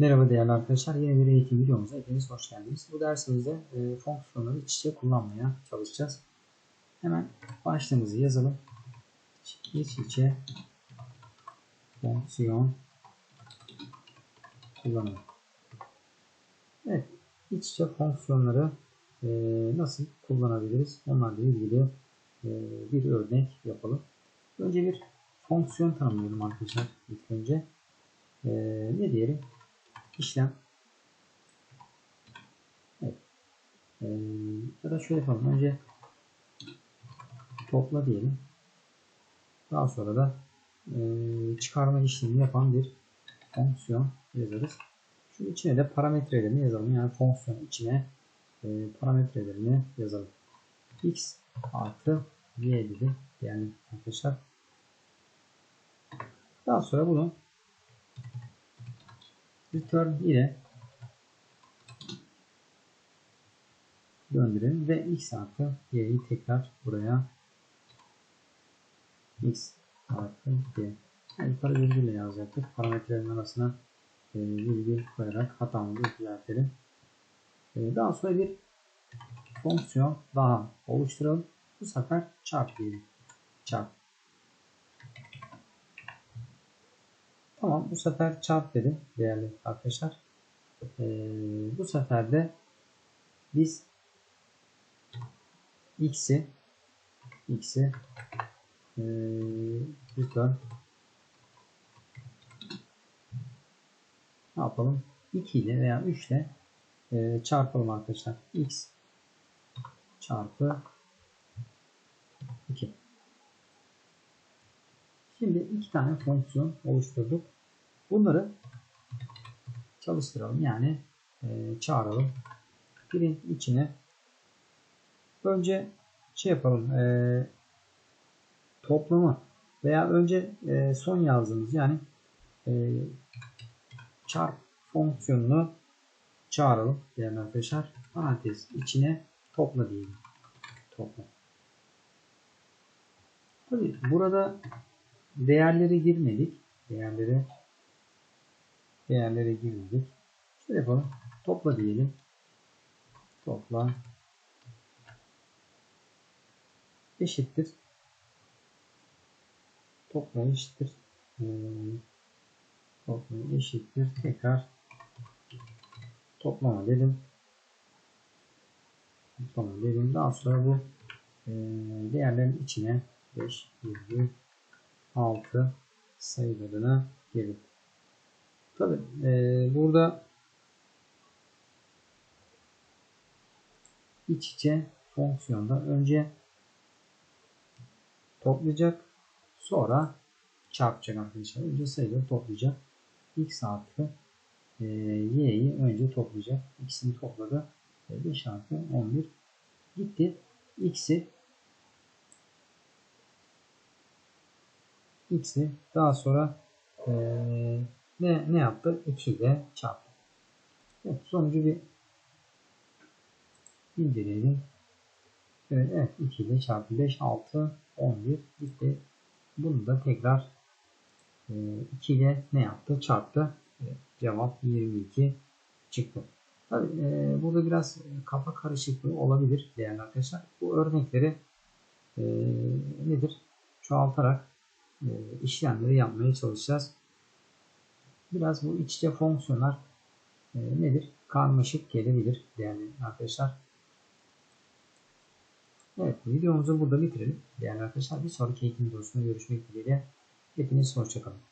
Merhaba değerli arkadaşlar. Yeni bir eğitim videomuza hepiniz hoş geldiniz. Bu dersimizde e, fonksiyonları iç içe kullanmaya çalışacağız. Hemen başlığımızı yazalım. İç içe fonksiyon kullanımı. Evet, iç içe fonksiyonları e, nasıl kullanabiliriz? Onlarla ilgili e, bir örnek yapalım. Önce bir fonksiyon tanımlayalım arkadaşlar ilk önce. E, ne diyelim? İşlem. Evet. Ee, da şöyle yapalım. Önce topla diyelim. Daha sonra da e, çıkarma işlemi yapan bir fonksiyon yazarız. Şu içine de parametrelerini yazalım. Yani fonksiyon içine e, parametrelerini yazalım. x artı y dedi. Yani arkadaşlar. Daha sonra bunu return ile döndürelim ve x artı y'yi tekrar buraya x artı y yani yukarı virgülle yazacaktık. Parametrelerin arasına e, virgül koyarak hatamızı düzeltelim. E, daha sonra bir fonksiyon daha oluşturalım. Bu sefer çarp diyelim. Çarp. Tamam bu sefer çarp dedim değerli arkadaşlar. Ee, bu sefer de biz x'i x'i e, return ne yapalım? 2 ile veya 3 ile e, çarpalım arkadaşlar. x çarpı 2. Şimdi iki tane fonksiyon oluşturduk. Bunları çalıştıralım. Yani e, çağıralım. Birin içine önce şey yapalım. E, toplamı veya önce e, son yazdığımız yani e, çarp fonksiyonunu çağıralım değerli arkadaşlar. Parantez içine topla diyelim. Topla. Tabii burada değerleri girmedik. Değerleri değerlere girmedik. Şöyle yapalım. Topla diyelim. Topla eşittir. Topla eşittir. Ee, topla eşittir. Tekrar toplama dedim. Toplama dedim. Daha sonra bu e, değerlerin içine 5 virgül 6 sayılarına girin. Tabi e, burada iç içe fonksiyonda önce toplayacak sonra çarpacak arkadaşlar. Önce sayıları toplayacak. x artı e, y'yi önce toplayacak. İkisini topladı. 5 artı 11 gitti. x'i x'i daha sonra e, ne, ne yaptı? 2 ile çarptı. Evet, sonucu bir inceleyelim. Evet, evet 2 ile çarptı. 5, 6, 11 gitti. Bunu da tekrar e, 2 ile ne yaptı? Çarptı. Evet, cevap 22 çıktı. Tabii e, burada biraz kafa karışıklığı olabilir değerli arkadaşlar. Bu örnekleri e, nedir? Çoğaltarak işlemleri yapmaya çalışacağız. Biraz bu iç içe fonksiyonlar e, nedir? Karmaşık gelebilir değerli arkadaşlar. Evet videomuzu burada bitirelim. Değerli arkadaşlar bir sonraki eğitim videosunda görüşmek dileğiyle. Hepiniz hoşçakalın.